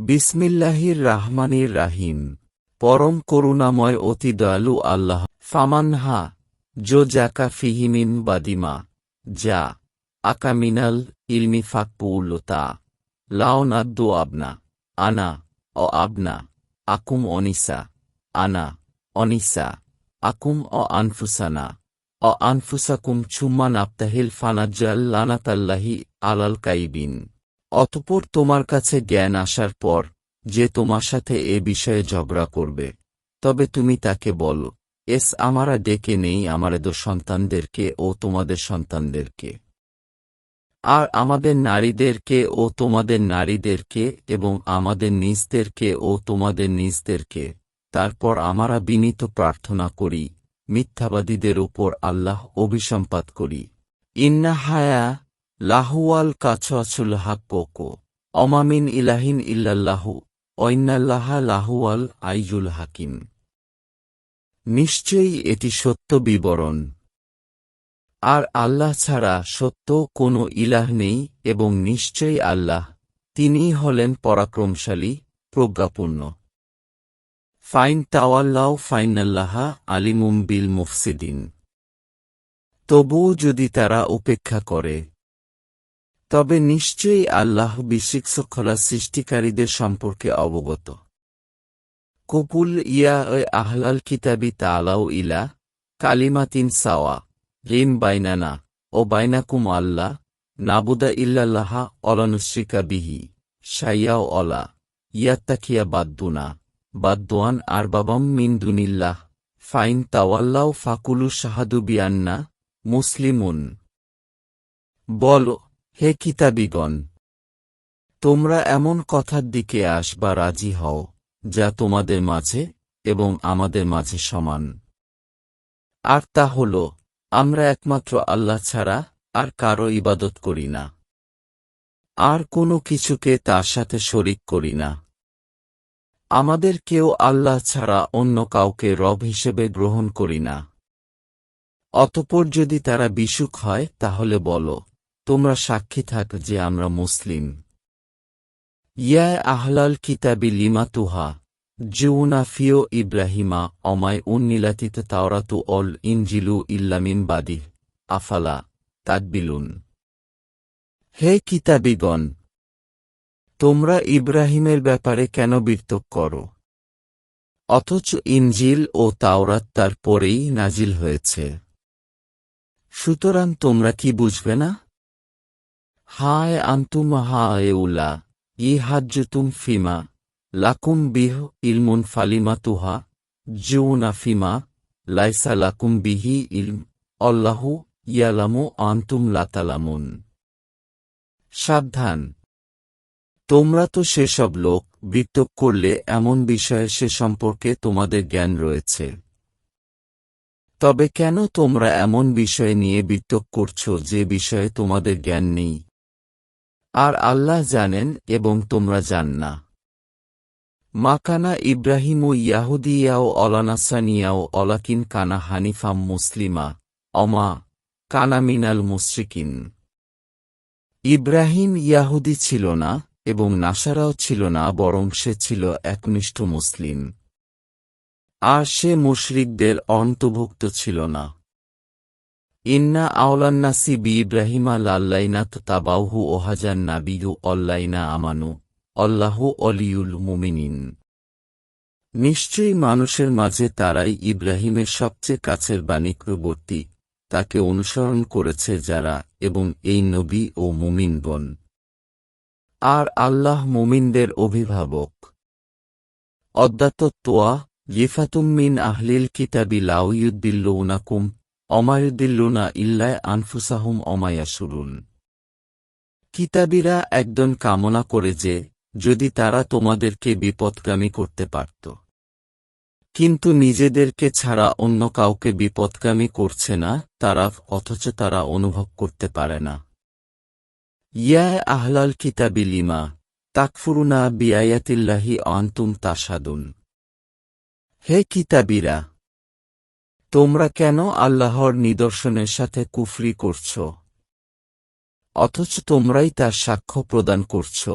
বিসমিল্লাহির রাহমানির রাহিম পরম করুণাময় অতি দয়ালু আল্লাহ। ফামানহা জো জাকা ফিহিমিন বাদিমা। যা আকামিনাল ইলমি ফাকপুউল্লতা লাওনাদ্দু আবনা। আনা, অ আবনা। আকুম অনিসা। আনা, অনিসা। আকুম অ আনফুসানা। অ আনফুসাকুম ছুম্মান আপ্তাহিল ফানাজ্জাল লানাতাল্লাহি আলাল কাইবিন। অতপর তোমার কাছে জ্ঞান আসার পর, যে তোমার সাথে এ বিষয়ে ঝগড়া করবে, তবে তুমি তাকে বলো, এস আমারা ডেকে নেই আমাদের সন্তানদেরকে ও তোমাদের সন্তানদেরকে। আর আমাদের নারীদেরকে ও তোমাদের নারীদেরকে এবং আমাদের নিজদেরকে ও তোমাদের নিজদেরকে। তারপর আমরা বিনীত প্রার্থনা করি, মিথ্যাবাদীদের উপর আল্লাহ অভিসম্পাত করি। ইন্না হায়া লাহুয়াল কাছুল হাক অমামিন ইলাহিন ইল্লাল্লাহু ঐন্নাল্লাহা লাহুয়াল আইজুল হাকিম। নিশ্চয়ই এটি সত্য বিবরণ। আর আল্লাহ ছাড়া সত্য কোনো ইলাহ নেই এবং নিশ্চয়ই আল্লাহ, তিনিই হলেন পরাক্রমশালী, প্রজ্ঞাপূর্ণ। ফাইন তাওয়াল্লাও ফাইনাল্লাহা আলিমুম বিল মুফসিদিন। তবুও যদি তারা উপেক্ষা করে তবে নিশ্চয়ই আল্লাহ বিশৃক্ষলা সৃষ্টিকারীদের সম্পর্কে অবগত। কপুল ইয়া আহলাল কিতাবি তালাও ইলা কালিমাতিন সাওয়া, রিম বাইনানা ও বাইনাকুম আল্লাহ নাবুদা ইল্লাল্লাহা অলানুশ্রিকা বিহি সাইয়াও অলা, ইয়াত্তাকিয়া বাদ্দুনা, বাদ্দোয়ান আর বাবাম মিন দুনিল্লাহ, ফাইন তাওয়াল্লাও ফাকুলু শাহাদু বিয়ান্না মুসলিমুন। বল হে কিতাবিগণ, তোমরা এমন কথার দিকে আসবা রাজি হও, যা তোমাদের মাঝে এবং আমাদের মাঝে সমান। আর তা হল, আমরা একমাত্র আল্লাহ ছাড়া আর কারও ইবাদত করি না। আর কোনো কিছুকে তার সাথে শরিক করি না। আমাদের কেউ আল্লাহ ছাড়া অন্য কাউকে রব হিসেবে গ্রহণ করি না। অতপর যদি তারা বিসুক হয়, তাহলে বলো তোমরা সাক্ষী থাক যে আমরা মুসলিম। ইয়া আহলাল কিতাবি লিমা তুহা জিউনা ফিও ইব্রাহিমা, অমায় উন্নীলাতিত তাওরাতু অল ইনজিলু ইল্লামিন বাদি, আফালা তাদবিলুন হে কিতাবিগণ, তোমরা ইব্রাহিমের ব্যাপারে কেন বির্তক করো? অথচ ইনজিল ও তাওরাত তার পরেই নাজিল হয়েছে। সুতরাং তোমরা কি বুঝবে না? হায় আন্তুম হায় উলা ই হাজ্জুতুম ফিমা লাকুম বিহ ইলমুন ফালিমা তুহা জিউনা ফিমা লাইসা লাকুম বিহি ইলম অল্লাহু ইয়ালামু আন্তুম লাতালামুন সাবধান। তোমরা তো সেসব লোক বিতক করলে এমন বিষয়ে সে সম্পর্কে তোমাদের জ্ঞান রয়েছে। তবে কেন তোমরা এমন বিষয় নিয়ে বিতক করছ যে বিষয়ে তোমাদের জ্ঞান নেই? আর আল্লাহ জানেন এবং তোমরা জান না। মাকানা ইব্রাহিমু ইয়াহুদিয়াও অলানাসানিয়াও অলাকিন কানা হানিফাম মুসলিমা, অমা, কানা মিনাল মুশ্রিকিন। ইব্রাহিম ইয়াহুদি ছিল না এবং নাসারাও ছিল না, বরং সে ছিল একনিষ্ঠ মুসলিম। আর সে মুশরিকদের অন্তর্ভুক্ত ছিল না। ইন্না আওলান্নাসি বি ইব্রাহিমা লাল্লাইনা তাবাউহু ওহাজান নাবিদু অল্লাইনা আমানু, অল্লাহু অলিউল মুমিনিন। নিশ্চয়ই মানুষের মাঝে তারাই ইব্রাহিমের সবচেয়ে কাছের বাণিক্যবর্তী তাকে অনুসরণ করেছে যারা এবং এই নবী ও মুমিনগণ আর আল্লাহ মুমিনদের অভিভাবক। অদ্যাতত্ত্বা ইফাতুম মিন আহলিল কিতাবি লাউয়ুদ্দিল্লুনাকুম অমায়ুদ্দিল্লুনা ইল্লায় আনফুসাহুম অমায়াসুরুন। কিতাবীরা একজন কামনা করে যে, যদি তারা তোমাদেরকে বিপদগামী করতে পারত। কিন্তু নিজেদেরকে ছাড়া অন্য কাউকে বিপদগামী করছে না, তারা, অথচ তারা অনুভব করতে পারে না। ইয়া আহলাল কিতাবি লিমা, তাকফুরুনা বিয়ায়াতিল্লাহি অন্তুম তাসাদুন হে কিতাবীরা তোমরা কেন আল্লাহর নিদর্শনের সাথে কুফরি করছ? অথচ তোমরাই তার সাক্ষ্য প্রদান করছ।